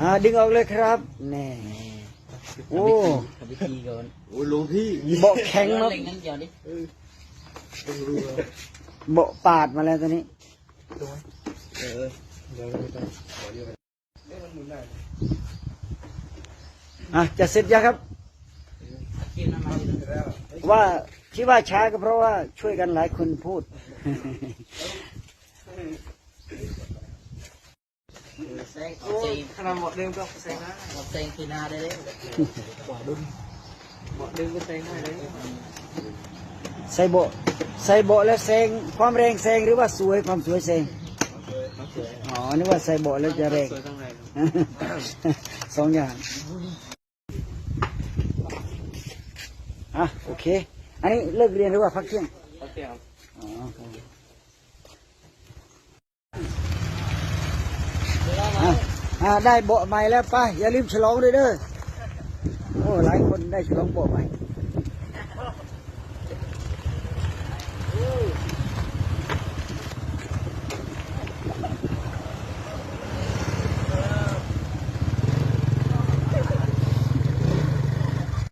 อ่าดึงออกเลยครับแน่โอ้ทำพิธีก่อนโอ้ยหลวงพี่เบาะแข็งเล็เนาะงนั่งเดียวดิต้องรู้ว่าเบาะปาดมาแล้วตอนนี้เออเดี๋ยวเราไปต่อขอเดียวกันเอ๊ะมันหมุนได้อะจะเสร็จยังครับกินน้ำมันแล้วว่าที่ว่าช้าก็เพราะว่าช่วยกันหลายคนพูด แซงเอาใจขนาดหมดเดิมก็แซงได้เอาแซงคือนาได้เลยกว่าดุนหมดเดิมก็แซงได้เลยใส่เบใส่เบแล้วแซงความแรงแซงหรือว่าสวยความสวยแซงอ๋อนึกว่าใส่เบแล้วจะแรงสองอย่างอะโอเค อันนี้เลิกเรียนหรือว่าพักเที่ยงโอเคครับอ๋อ อ่าได้เบาะใหม่แล้วไปอย่าลืมฉลองด้วยเด้อโอ้หลายคนได้ฉลองเบาะใหม่